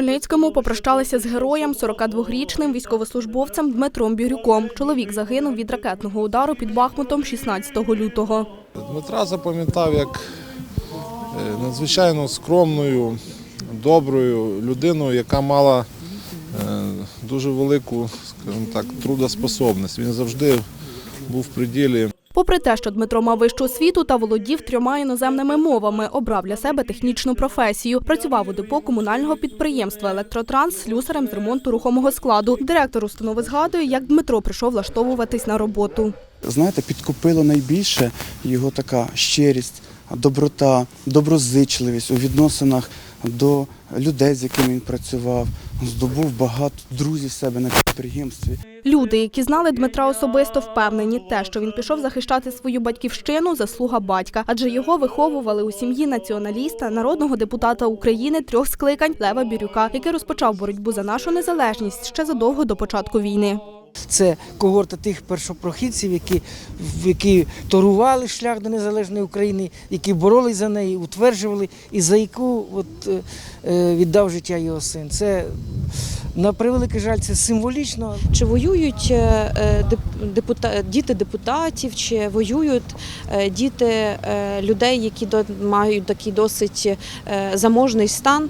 Хмельницькому попрощалися з героєм 42-річним військовослужбовцем Дмитром Бірюком. Чоловік загинув від ракетного удару під Бахмутом 16 лютого. Дмитра запам'ятав як е, надзвичайно скромною, доброю людиною, яка мала е, дуже велику, скажімо так, трудоспособність. Він завжди був в приділі. Попри те, що Дмитро мав вищу освіту та володів трьома іноземними мовами, обрав для себе технічну професію. Працював у депо комунального підприємства Електротранс слюсарем з ремонту рухомого складу. Директор установи згадує, як Дмитро прийшов влаштовуватись на роботу. Знаєте, підкупило найбільше його така щирість, доброта, доброзичливість у відносинах до людей, з якими він працював. Здобув багато друзів себе на підприємстві. Люди, які знали Дмитра особисто, впевнені, те, що він пішов захищати свою батьківщину, заслуга батька, адже його виховували у сім'ї націоналіста, народного депутата України трьох скликань Лева Бірюка, який розпочав боротьбу за нашу незалежність ще задовго до початку війни. Це когорта тих першопрохідців, які, які торували шлях до незалежної України, які боролись за неї, утверджували, і за яку от, е, е, віддав життя його син. Це на превеликий жаль, це символічно, Чи воюють е, депута- діти депутатів, чи воюють діти людей, які до- мають такий досить заможний стан?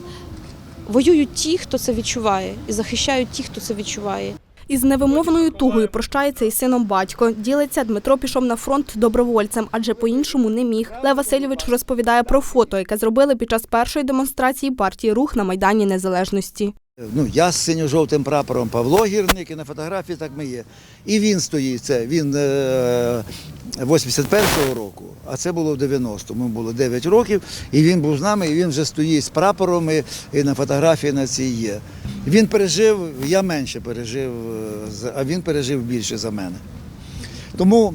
Воюють ті, хто це відчуває, і захищають ті, хто це відчуває. Із невимовною тугою прощається із сином батько. Ділиться, Дмитро пішов на фронт добровольцем, адже по-іншому не міг. Лев Васильович розповідає про фото, яке зробили під час першої демонстрації партії Рух на Майдані Незалежності. Ну, я з синьо-жовтим прапором Павло Гірник, і на фотографії так ми є. І він стоїть, це він е, 81-го року, а це було в 90-му, йому було 9 років, і він був з нами, і він вже стоїть з прапором, і, і на фотографії на цій є. Він пережив, я менше пережив, е, а він пережив більше за мене. Тому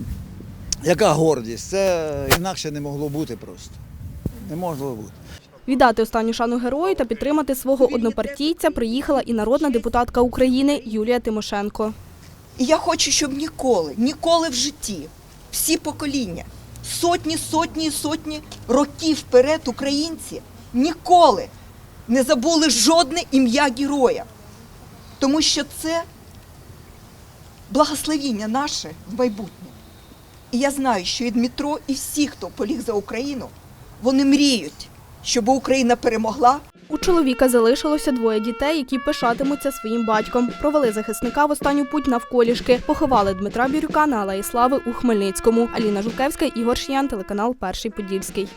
яка гордість? Це інакше не могло бути просто. Не могло бути. Віддати останню шану герою та підтримати свого однопартійця приїхала і народна депутатка України Юлія Тимошенко. Я хочу, щоб ніколи, ніколи в житті всі покоління, сотні, сотні і сотні років вперед українці ніколи не забули жодне ім'я героя. Тому що це благословіння наше в майбутнє. І я знаю, що і Дмитро, і всі, хто поліг за Україну, вони мріють, щоб Україна перемогла, У чоловіка залишилося двоє дітей, які пишатимуться своїм батьком. Провели захисника в останню путь навколішки. Поховали Дмитра Бірюка на Алеї Слави у Хмельницькому. Аліна Жукевська, Ігор Шиян, телеканал Перший Подільський.